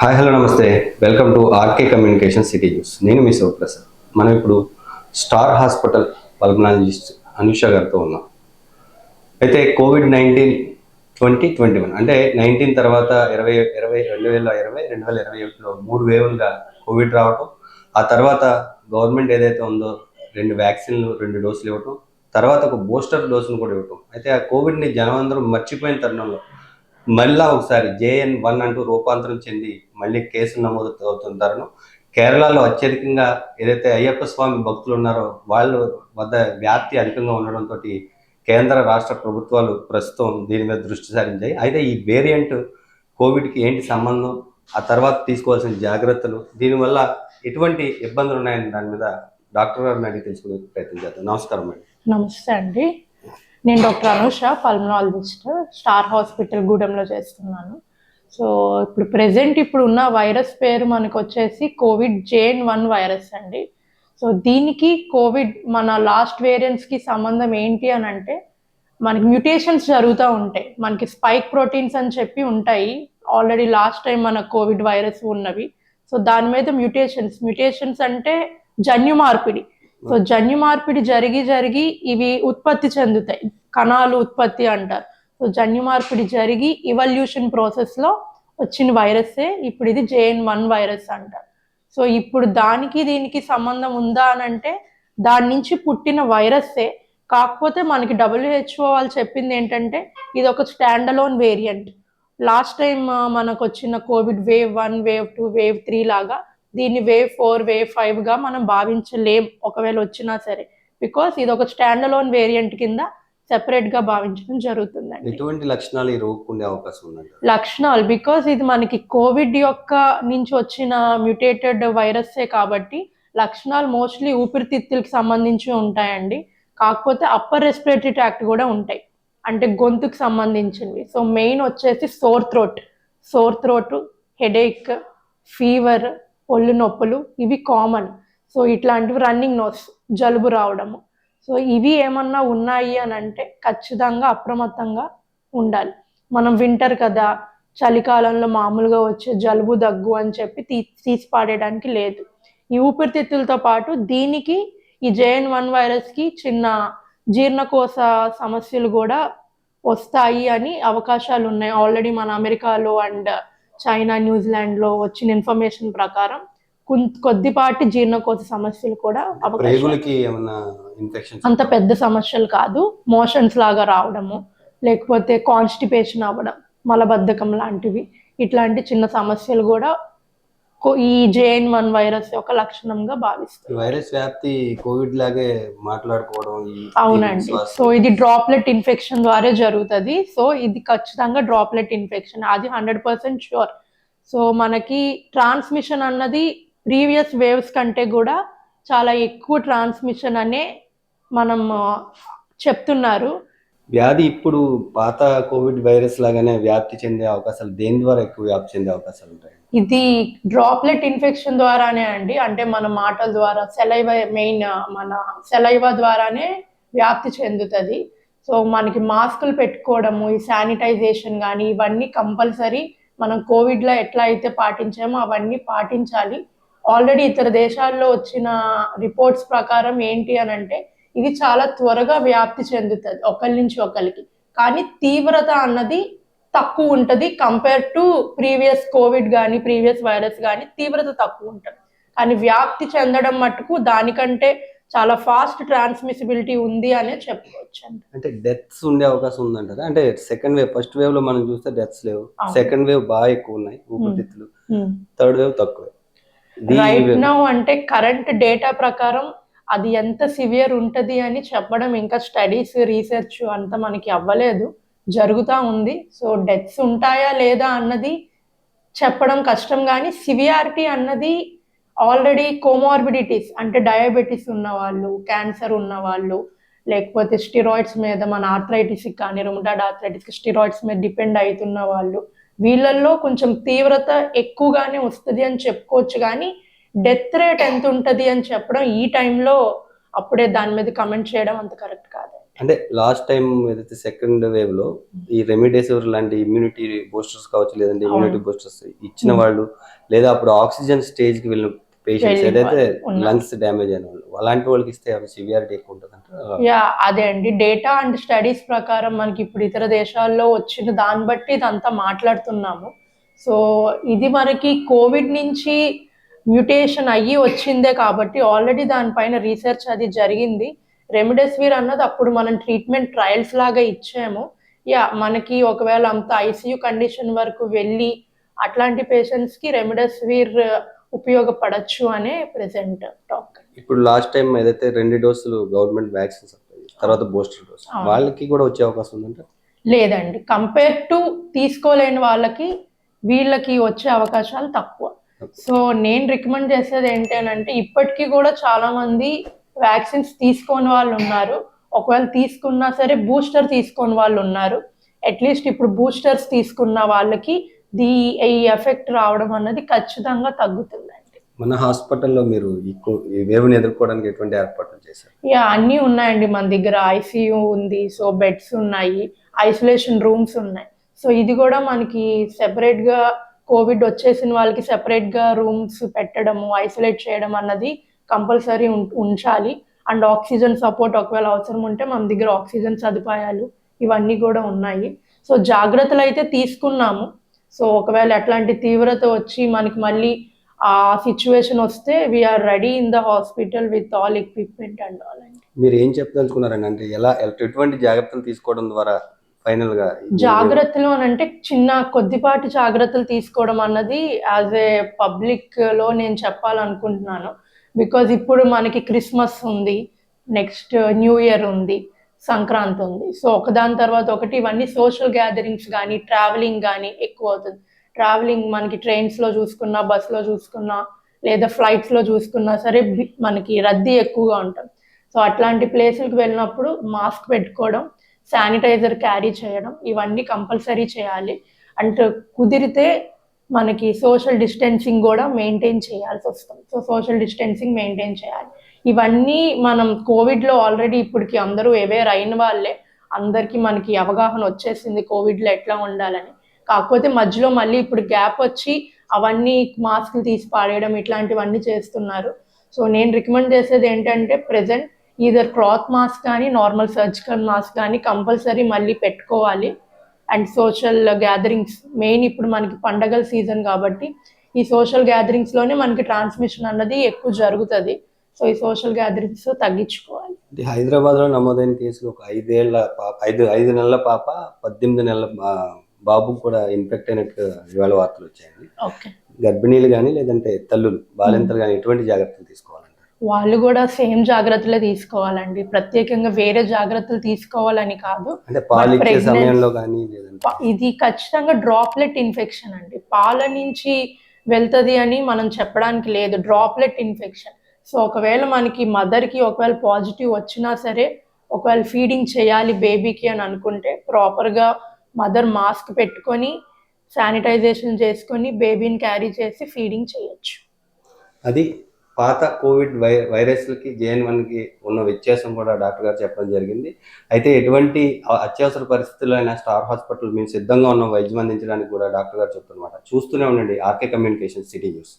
Hi hello నమస్తే. Welcome to RK communication city news. నేను మీ శివప్రసాద్. మనం ఇప్పుడు స్టార్ హాస్పిటల్ పల్మనాలజిస్ట్ అనుష గారితో ఉన్నాం. అయితే covid nineteen twenty twenty one అంటే నైన్టీన్ తర్వాత ఇరవై ఇరవై రెండు వేల ఇరవై రెండు వేల ఇరవై ఒకటిలో మూడు వేవులుగా కోవిడ్ రావటం ఆ తర్వాత గవర్నమెంట్ ఏదైతే ఉందో రెండు వ్యాక్సిన్లు రెండు డోసులు ఇవ్వటం తర్వాత ఒక బూస్టర్ డోసును కూడా ఇవ్వటం. అయితే ఆ కోవిడ్ని జనం అందరూ మర్చిపోయిన తరుణంలో మళ్ళా ఒకసారి జేఎన్ వన్ అంటూ రూపాంతరం చెంది మళ్ళీ కేసు నమోదు అవుతున్న కేరళలో అత్యధికంగా ఏదైతే అయ్యప్ప స్వామి భక్తులు ఉన్నారో వాళ్ళ వద్ద వ్యాప్తి అధికంగా ఉండడంతో కేంద్ర రాష్ట్ర ప్రభుత్వాలు ప్రస్తుతం దీని మీద దృష్టి సారించాయి. అయితే ఈ వేరియంట్ కోవిడ్కి ఏంటి సంబంధం? ఆ తర్వాత తీసుకోవాల్సిన జాగ్రత్తలు దీనివల్ల ఎటువంటి ఇబ్బందులు ఉన్నాయని దాని మీద డాక్టర్ గారిని అడిగి తెలుసుకునే ప్రయత్నం చేద్దాం. నమస్కారం మేడం నమస్తే అండి. నేను doctor Anusha pulmonologist star hospital గూడెంలో చేస్తున్నాను. సో ఇప్పుడు ప్రెసెంట్ ఇప్పుడు ఉన్న వైరస్ పేరు మనకు వచ్చేసి కోవిడ్ జేన్ వన్ వైరస్ అండి. సో దీనికి కోవిడ్ మన లాస్ట్ వేరియంట్స్కి సంబంధం ఏంటి అని అంటే మనకి మ్యూటేషన్స్ జరుగుతూ ఉంటాయి. మనకి స్పైక్ ప్రోటీన్స్ అని చెప్పి ఉంటాయి. ఆల్రెడీ లాస్ట్ టైం మన కోవిడ్ వైరస్ ఉన్నవి. సో దాని మీద మ్యూటేషన్స్ మ్యూటేషన్స్ అంటే జన్యు మార్పిడి. సో జన్యు మార్పిడి జరిగి జరిగి ఇవి ఉత్పత్తి చెందుతాయి. కణాలు ఉత్పత్తి అంటారు. సో జన్యు మార్పిడి జరిగి ఇవల్యూషన్ ప్రాసెస్లో వచ్చిన వైరస్సే ఇప్పుడు ఇది జేఎన్ వన్ వైరస్ అంటారు. సో ఇప్పుడు దానికి దీనికి సంబంధం ఉందా అని అంటే దాని నుంచి పుట్టిన వైరస్సే కాకపోతే మనకి డబ్ల్యూహెచ్ఓ వాళ్ళు చెప్పింది ఏంటంటే ఇది ఒక stand alone variant last time మనకు వచ్చిన covid wave one wave two wave three లాగా దీన్ని వేవ్ ఫోర్ వేవ్ ఫైవ్గా మనం భావించలేం ఒకవేళ వచ్చినా సరే. బికాస్ ఇది ఒక స్టాండ్ అలోన్ వేరియంట్ కింద సెపరేట్గా భావించడం జరుగుతుందండి. ఎటువంటి లక్షణాలు ఈ అవకాశం ఉందండి లక్షణాలు బికాస్ ఇది మనకి కోవిడ్ యొక్క నుంచి వచ్చిన మ్యూటేటెడ్ వైరస్సే కాబట్టి లక్షణాలు మోస్ట్లీ ఊపిరితిత్తులకి సంబంధించి ఉంటాయండి. కాకపోతే అప్పర్ రెస్పిరేటరీ ట్రాక్ట్ కూడా ఉంటాయి. అంటే గొంతుకు సంబంధించినవి. సో మెయిన్ వచ్చేసి sore throat sore throat headache fever ఒళ్ళు నొప్పులు ఇవి కామన్. సో ఇట్లాంటివి రన్నింగ్ నోస్ జలుబు రావడము. సో ఇవి ఏమన్నా ఉన్నాయి అని అంటే ఖచ్చితంగా అప్రమత్తంగా ఉండాలి. మనం వింటర్ కదా చలికాలంలో మామూలుగా వచ్చే జలుబు దగ్గు అని చెప్పి తీ తీసి పాడేయడానికి లేదు. ఈ ఊపిరితిత్తులతో పాటు దీనికి ఈ జేఎన్ వన్ వైరస్కి చిన్న జీర్ణకోశ సమస్యలు కూడా వస్తాయి అని అవకాశాలు ఉన్నాయి. ఆల్రెడీ మన అమెరికాలో అండ్ చైనా న్యూజిలాండ్లో వచ్చిన ఇన్ఫర్మేషన్ ప్రకారం కొద్దిపాటి జీర్ణకోశ సమస్యలు కూడా అంత పెద్ద సమస్యలు కాదు. మోషన్స్ లాగా రావడము లేకపోతే కాన్స్టిపేషన్ అవ్వడం మలబద్ధకం లాంటివి ఇట్లాంటి చిన్న సమస్యలు కూడా ఈ జేఎన్ వన్ వైరస్ యొక్క లక్షణంగా భావిస్తారు. వైరస్ వ్యాప్తి కోవిడ్ లాగే మాట్లాడుకోవడం అవునండి. సో ఇది డ్రాప్లెట్ ఇన్ఫెక్షన్ ద్వారా జరుగుతుంది. సో ఇది ఖచ్చితంగా డ్రాప్లెట్ ఇన్ఫెక్షన్. అది హండ్రెడ్ పర్సెంట్ షూర్ సో మనకి ట్రాన్స్మిషన్ అన్నది ప్రీవియస్ వేవ్స్ కంటే కూడా చాలా ఎక్కువ ట్రాన్స్మిషన్ అనే మనం చెప్తున్నారు. వ్యాధి ఇప్పుడు పాత కోవిడ్ వైరస్ లాగానే వ్యాప్తి చెందే అవకాశాలు దేని ద్వారా ఎక్కువ వ్యాప్తి చెందే అవకాశాలు ఉంటాయి? ఇది డ్రాప్లెట్ ఇన్ఫెక్షన్ ద్వారానే అండి. అంటే మన మాటల ద్వారా సెలైవ మెయిన్ మన సెలైవ ద్వారానే వ్యాప్తి చెందుతుంది. సో మనకి మాస్కులు పెట్టుకోవడము ఈ శానిటైజేషన్ కానీ ఇవన్నీ కంపల్సరీ మనం కోవిడ్లో ఎట్లా అయితే పాటించామో అవన్నీ పాటించాలి. ఆల్రెడీ ఇతర దేశాల్లో వచ్చిన రిపోర్ట్స్ ప్రకారం ఏంటి అని అంటే ఇది చాలా త్వరగా వ్యాప్తి చెందుతుంది ఒకరి నుంచి ఒకరికి కానీ తీవ్రత అన్నది తక్కువ ఉంటుంది కంపేర్ టు ప్రీవియస్ కోవిడ్ కానీ ప్రీవియస్ వైరస్ కానీ తీవ్రత తక్కువ ఉంటుంది. కానీ వ్యాప్తి చెందడం మటుకు దానికంటే చాలా ఫాస్ట్ ట్రాన్స్మిసిబిలిటీ ఉంది అనే చెప్పుకోవచ్చు అంటే డెత్స్ ఉండే అవకాశం ఉందంటారా? అంటే సెకండ్ వేవ్ ఫస్ట్ వేవ్లో మనం చూస్తే డెత్స్ లేవు. సెకండ్ వేవ్ బాగా ఎక్కువ ఉన్నాయి ఊపిరితిత్తులు. థర్డ్ వేవ్ తక్కువే. రైట్ నౌ అంటే కరెంట్ డేటా ప్రకారం అది ఎంత సివియర్ ఉంటుంది అని చెప్పడం ఇంకా స్టడీస్ రీసెర్చ్ అంతా మనకి అవ్వలేదు. జరుగుతూ ఉంది. సో డెత్స్ ఉంటాయా లేదా అన్నది చెప్పడం కష్టం కానీ సివియారిటీ అన్నది ఆల్రెడీ కోమార్బిడిటీస్ అంటే డయాబెటీస్ ఉన్నవాళ్ళు క్యాన్సర్ ఉన్నవాళ్ళు లేకపోతే స్టిరాయిడ్స్ మీద మన ఆర్థరైటిస్ కానీ రుమటాడ్ ఆర్థరైటిస్ స్టిరాయిడ్స్ మీద డిపెండ్ అవుతున్న వాళ్ళు వీళ్ళల్లో కొంచెం తీవ్రత ఎక్కువగానే వస్తుంది అని చెప్పుకోవచ్చు కానీ డెత్ రేట్ ఎంత ఉంటుంది అని చెప్పడం ఈ టైంలో అప్పుడే దాని మీద కమెంట్ చేయడం అంత కరెక్ట్ కాదు అంటే లాస్ట్ టైం ఏదైతే సెకండ్ వేవ్లో ఈ రెమిడేసివిర్ లాంటి ఇమ్యూనిటీ బూస్టర్స్ కావచ్చు లేదంటే ఇమ్యూనిటీ. బూస్టర్స్ ఇచ్చిన వాళ్ళు లేదా అప్పుడు ఆక్సిజన్ స్టేజ్కి వెళ్ళిన పేషెంట్స్ ఏదైతే. లంగ్స్ డ్యామేజ్ అయిన వాళ్ళు అలాంటి వాళ్ళకి ఇస్తే సివియారిటీ ఎక్కువ ఉంటుంది యా అదే అండి. డేటా అండ్ స్టడీస్ ప్రకారం మనకి ఇప్పుడు ఇతర దేశాల్లో వచ్చిన దాన్ని బట్టి ఇదంతా మాట్లాడుతున్నాము. సో ఇది మనకి కోవిడ్ నుంచి మ్యూటేషన్ అయ్యి వచ్చిందే కాబట్టి ఆల్రెడీ దానిపైన రీసెర్చ్ అది జరిగింది. రెమిడెసివిర్ అన్నది అప్పుడు మనం ట్రీట్మెంట్ ట్రయల్స్ లాగా ఇచ్చాము. యా మనకి ఒకవేళ అంత ఐసీయూ కండిషన్ వరకు వెళ్ళి అట్లాంటి పేషెంట్స్కి రెమిడెసివిర్ ఉపయోగపడచ్చు అనే ప్రెసెంట్ టాక్ ఇప్పుడు లాస్ట్ టైం ఏదైతే రెండు డోసులు గవర్నమెంట్ వ్యాక్సిన్స్ తర్వాత బూస్టర్ డోస్. వాళ్ళకి కూడా వచ్చే అవకాశం ఉందంటే? లేదండి. కంపేర్ టు తీసుకోలేని వాళ్ళకి వీళ్ళకి వచ్చే అవకాశాలు తక్కువ. సో నేను రికమెండ్ చేసేది ఏంటంటే ఇప్పటికీ కూడా చాలా మంది వ్యాక్సిన్స్ తీసుకోని వాళ్ళు ఉన్నారు. ఒకవేళ తీసుకున్నా సరే బూస్టర్ తీసుకోని వాళ్ళు ఉన్నారు. అట్లీస్ట్ ఇప్పుడు బూస్టర్స్ తీసుకున్న వాళ్ళకి దీ ఈ ఎఫెక్ట్ రావడం అన్నది ఖచ్చితంగా తగ్గుతుందండి. మన హాస్పిటల్లో మీరు ఈ వేవ్ని ఎదుర్కోవడానికి ఎటువంటి ఏర్పాట్లు చేశారు? యా అన్నీ ఉన్నాయండి మన దగ్గర. ఐసీయూ ఉంది సో బెడ్స్ ఉన్నాయి ఐసోలేషన్ రూమ్స్ ఉన్నాయి. సో ఇది కూడా మనకి సెపరేట్గా కోవిడ్ వచ్చేసిన వాళ్ళకి సెపరేట్గా రూమ్స్ పెట్టడము ఐసోలేట్ చేయడం అన్నది కంపల్సరీ ఉంచాలి. అండ్ ఆక్సిజన్ సపోర్ట్ ఒకవేళ అవసరం ఉంటే మన దగ్గర ఆక్సిజన్ సదుపాయాలు ఇవన్నీ కూడా ఉన్నాయి. సో జాగ్రత్తలు అయితే తీసుకున్నాము. సో ఒకవేళ అట్లాంటి తీవ్రత వచ్చి మనకి మళ్ళీ ఆ సిచ్యువేషన్ వస్తే we're ready in the hospital with all equipment and all అండి మీరు ఏం చెప్పదలుచుకున్నారండి? అంటే ఎలా ఎటువంటి జాగ్రత్తలు తీసుకోవడం ద్వారా ఫైనల్గా జాగ్రత్తలు అని అంటే చిన్న కొద్దిపాటి జాగ్రత్తలు తీసుకోవడం అన్నది యాజ్ ఏ పబ్లిక్లో నేను చెప్పాలనుకుంటున్నాను. బికాజ్ ఇప్పుడు మనకి క్రిస్మస్ ఉంది నెక్స్ట్ న్యూ ఇయర్ ఉంది సంక్రాంతి ఉంది. సో ఒకదాని తర్వాత ఒకటి ఇవన్నీ సోషల్ గ్యాదరింగ్స్ కానీ ట్రావెలింగ్ కానీ ఎక్కువ అవుతుంది. ట్రావెలింగ్ మనకి ట్రైన్స్లో చూసుకున్నా బస్సులో చూసుకున్నా లేదా ఫ్లైట్స్లో చూసుకున్నా సరే మనకి రద్దీ ఎక్కువగా ఉంటుంది. సో అట్లాంటి ప్లేసులకు వెళ్ళినప్పుడు మాస్క్ పెట్టుకోవడం శానిటైజర్ క్యారీ చేయడం ఇవన్నీ కంపల్సరీ చేయాలి. అండ్ కుదిరితే మనకి సోషల్ డిస్టెన్సింగ్ కూడా మెయింటైన్ చేయాల్సి వస్తుంది. సో సోషల్ డిస్టెన్సింగ్ మెయింటైన్ చేయాలి. ఇవన్నీ మనం కోవిడ్లో ఆల్రెడీ ఇప్పటికి అందరూ అవేర్ అయిన వాళ్ళే. అందరికీ మనకి అవగాహన వచ్చేసింది కోవిడ్లో ఎట్లా ఉండాలని. కాకపోతే మధ్యలో మళ్ళీ ఇప్పుడు గ్యాప్ వచ్చి అవన్నీ మాస్క్లు తీసి పాడేయడం ఇట్లాంటివన్నీ చేస్తున్నారు. సో నేను రికమెండ్ చేసేది ఏంటంటే ప్రెసెంట్ ఈధర్ క్లాత్ మాస్క్ కానీ నార్మల్ సర్జికల్ మాస్క్ కానీ కంపల్సరీ మళ్ళీ పెట్టుకోవాలి. అండ్ సోషల్ గ్యాదరింగ్స్ మెయిన్ ఇప్పుడు మనకి పండగల సీజన్ కాబట్టి ఈ సోషల్ గ్యాదరింగ్స్లోనే మనకి ట్రాన్స్మిషన్ అన్నది ఎక్కువ జరుగుతుంది. సో ఈ సోషల్ గ్యాదరింగ్స్ తగ్గించుకోవాలి. అంటే హైదరాబాద్లో నమోదైన కేసులు ఒక ఐదేళ్ళ పాప ఐదు ఐదు నెలల పాప పద్దెనిమిది నెలల బా- బాబుకు కూడా ఇన్ఫెక్ట్ అయినట్టు ఇవాళ వార్తలు వచ్చాయండి. ఓకే గర్భిణీలు కానీ లేదంటే తల్లులు బాలింతలు కానీ ఎటువంటి జాగ్రత్తలు తీసుకోవాలంటారు వాళ్ళు కూడా సేమ్ జాగ్రత్తలే తీసుకోవాలండి. ప్రత్యేకంగా వేరే జాగ్రత్తలు తీసుకోవాలని కాదు. ఇది ఖచ్చితంగా డ్రాప్లెట్ ఇన్ఫెక్షన్ అండి. పాల నుంచి వెళ్తది అని మనం చెప్పడానికి లేదు. డ్రాప్లెట్ ఇన్ఫెక్షన్ సో ఒకవేళ మనకి మదర్కి ఒకవేళ పాజిటివ్ వచ్చినా సరే ఒకవేళ ఫీడింగ్ చేయాలి బేబీకి అని అనుకుంటే ప్రాపర్గా మదర్ మాస్క్ పెట్టుకొని శానిటైజేషన్ చేసుకొని బేబీని క్యారీ చేసి ఫీడింగ్ చేయొచ్చు. అది పాత కోవిడ్ వై వైరస్లకి జేఎన్ వన్కి ఉన్న వ్యత్యాసం కూడా డాక్టర్ గారు చెప్పడం జరిగింది. అయితే ఎటువంటి అత్యవసర పరిస్థితుల్లో అయినా స్టార్ హాస్పిటల్ మేము సిద్ధంగా ఉన్న వైద్యం అందించడానికి కూడా డాక్టర్ గారు చెప్తున్నమాట. చూస్తూనే ఉండండి ఆర్కే కమ్యూనికేషన్ సిటీ న్యూస్.